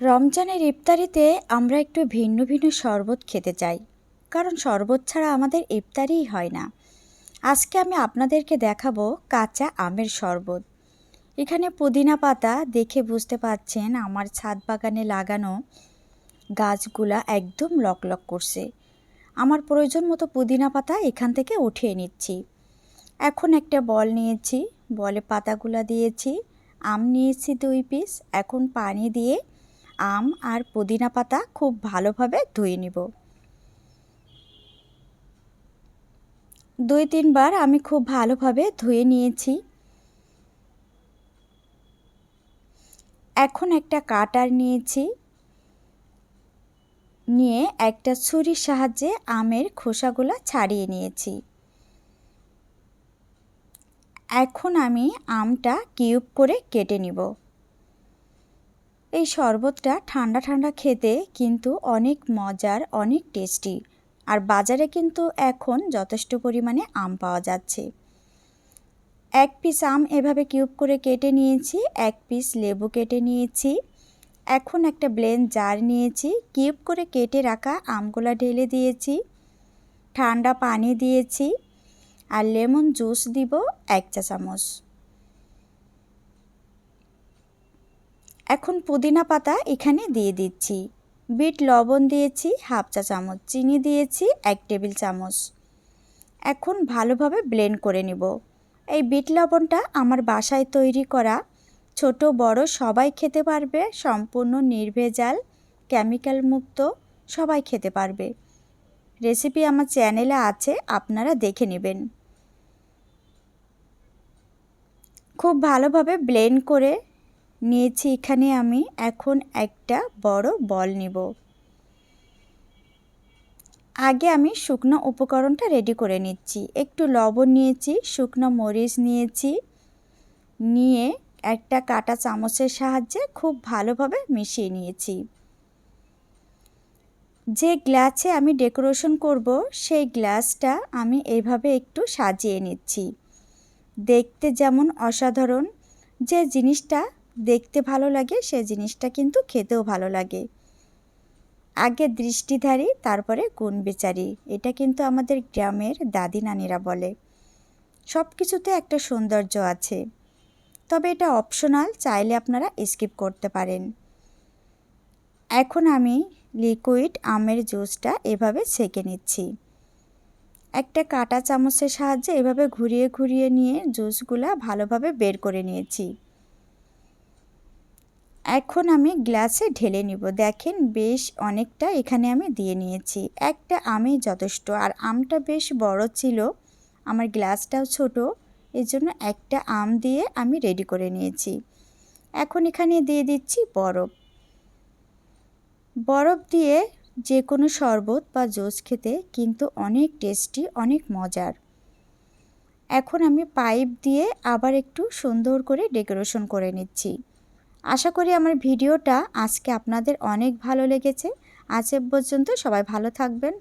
রমজানের ইফতারিতে আমরা একটু ভিন্ন ভিন্ন শরবত খেতে চাই, কারণ শরবত ছাড়া আমাদের ইফতারিই হয় না। আজকে আমি আপনাদেরকে দেখাবো কাঁচা আমের শরবত। এখানে পুদিনা পাতা দেখে বুঝতে পাচ্ছেন আমার ছাদ বাগানে লাগানো গাছগুলা একদম লকলক করছে। আমার প্রয়োজন মতো পুদিনা পাতা এখান থেকে উঠিয়ে নিচ্ছি। এখন একটা বল নিয়েছি, বলে পাতাগুলা দিয়েছি, আম নিয়েছি দুই পিস, এখন পানি দিয়ে আম আর পুদিনা পাতা খুব ভালোভাবে ধুয়ে নিব। দুই তিনবার আমি খুব ভালোভাবে ধুয়ে নিয়েছি। এখন একটা কাটার নিয়েছি। নিয়ে একটা ছুরির সাহায্যে আমের খোসাগুলো ছাড়িয়ে নিয়েছি। এখন আমি আমটা কিউব করে কেটে নিব। এই শরবতটা ঠান্ডা ঠান্ডা খেতে কিন্তু অনেক মজার, অনেক টেস্টি। আর বাজারে কিন্তু এখন যথেষ্ট পরিমাণে আম পাওয়া যাচ্ছে। এক পিস আম এভাবে কিউব করে কেটে নিয়েছি, এক পিস লেবু কেটে নিয়েছি। এখন একটা ব্লেন্ড জার নিয়েছি, কিউব করে কেটে রাখা আমগুলা ঢেলে দিয়েছি। ঠান্ডা পানি দিয়েছি। আর লেমন জুস দিব এক চা চামচ এখন পুদিনা পাতা এখানে দিয়ে দিচ্ছি। বিট লবণ দিয়েছি, হাফ চা চামচ চিনি দিয়েছি, এক টেবিল চামচ। এখন ভালোভাবে ব্লেন্ড করে নিব। এই বিট লবণটা আমার বাসায় তৈরি করা ছোট, বড়, সবাই খেতে পারবে, সম্পূর্ণ নির্ভেজাল কেমিক্যাল মুক্ত, সবাই খেতে পারবে। রেসিপি আমার চ্যানেলে আছে, আপনারা দেখে নেবেন। খুব ভালোভাবে ব্লেন্ড করে নিয়েছি এখানে আমি এখন একটা বড় বল নিব। আগে আমি শুকনো উপকরণটা রেডি করে নিচ্ছি। একটু লবণ নিয়েছি, শুকনো মরিচ নিয়েছি, নিয়ে একটা কাটা চামচের সাহায্যে খুব ভালোভাবে মিশিয়ে নিয়েছি। যে গ্লাসে আমি ডেকোরেশন করব, সেই গ্লাসটা আমি এইভাবে একটু সাজিয়ে নিচ্ছি। দেখতে যেমন অসাধারণ, যে জিনিসটা দেখতে ভালো লাগে, সে জিনিসটা কিন্তু খেতেও ভালো লাগে। আগে দৃষ্টিধারী, তারপরে গুণ বিচারি এটা কিন্তু আমাদের গ্রামের দাদি নানিরা বলে। সব কিছুতে একটা সৌন্দর্য আছে। তবে এটা অপশনাল চাইলে আপনারা স্কিপ করতে পারেন। এখন আমি লিকুইড আমের জুসটা এভাবে ছেঁকে নিচ্ছি। একটা কাটা চামচের সাহায্যে এভাবে ঘুরিয়ে ঘুরিয়ে নিয়ে জুসগুলা ভালোভাবে বের করে নিয়েছি। এখন আমি গ্লাসে ঢেলে নিব। দেখেন বেশ অনেকটা এখানে আমি দিয়ে নিয়েছি। একটা আমি যথেষ্ট, আর আমটা বেশ বড় ছিল। আমার গ্লাসটাও ছোট এই জন্য একটা আম দিয়ে আমি রেডি করে নিয়েছি। এখন এখানে দিয়ে দিচ্ছি বরফ। বরফ দিয়ে যে কোনো শরবত বা জুস খেতে কিন্তু অনেক টেস্টি, অনেক মজার। এখন আমি পাইপ দিয়ে আবার একটু সুন্দর করে ডেকোরেশন করে নিচ্ছি। আশা করি আমার ভিডিওটা আজকে আপনাদের অনেক ভালো লেগেছে। আজ পর্যন্ত সবাই ভালো থাকবেন।